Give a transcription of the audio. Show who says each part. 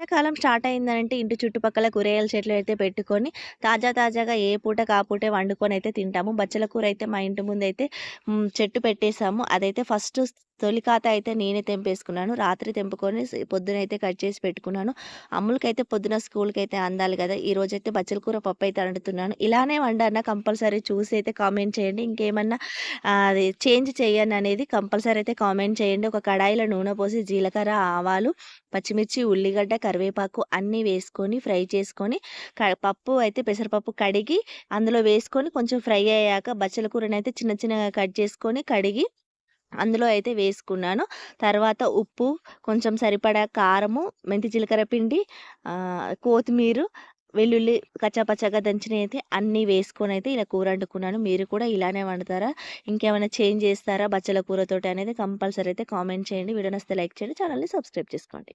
Speaker 1: ఎండాకాలం స్టార్ట్ అయిందంటే ఇంటి చుట్టుపక్కల కూరగాయల చెట్లు అయితే పెట్టుకొని తాజా తాజాగా ఏ పూట కాపూటే వండుకొని అయితే తింటాము. బచ్చల కూర అయితే మా ఇంటి ముందు అయితే చెట్టు పెట్టేసాము. అదైతే ఫస్ట్ తొలి ఖాత అయితే నేనే తెంపేసుకున్నాను. రాత్రి తెంపుకొని పొద్దునైతే పొద్దున అయితే కట్ చేసి పెట్టుకున్నాను. అమ్ములకైతే పొద్దున స్కూల్కి అయితే అందాలి కదా. ఈ రోజు అయితే బచ్చల కూర పప్పు అయితే వండుతున్నాను ఇలానే వండన్నా కంపల్సరీ చూసి అయితే కామెంట్ చేయండి. ఇంకేమన్నా అది చేంజ్ చేయను అనేది కంపల్సరీ అయితే కామెంట్ చేయండి. ఒక కడాయిలో నూనె పోసి జీలకర్ర ఆవాలు పచ్చిమిర్చి ఉల్లిగడ్డ కరివేపాకు అన్నీ వేసుకొని ఫ్రై చేసుకొని క పప్పు అయితే పెసరపప్పు కడిగి అందులో వేసుకొని కొంచెం ఫ్రై అయ్యాక బచ్చల కూరని అయితే చిన్న చిన్నగా కట్ చేసుకొని కడిగి అందులో అయితే వేసుకున్నాను. తర్వాత ఉప్పు కొంచెం సరిపడా కారము మెంతి జీలకర్ర పిండి కొత్తిమీర వెల్లుల్లి కచ్చాపచ్చాగా దంచిన అయితే అన్నీ వేసుకొని అయితే ఇలా కూర వండుకున్నాను. మీరు కూడా ఇలానే వండుతారా? ఇంకేమైనా చేంజ్ చేస్తారా? బచ్చల కూరతోటి అనేది కంపల్సరీ అయితే కామెంట్ చేయండి. వీడియో లైక్ చేయండి. ఛానల్ని సబ్స్క్రైబ్ చేసుకోండి.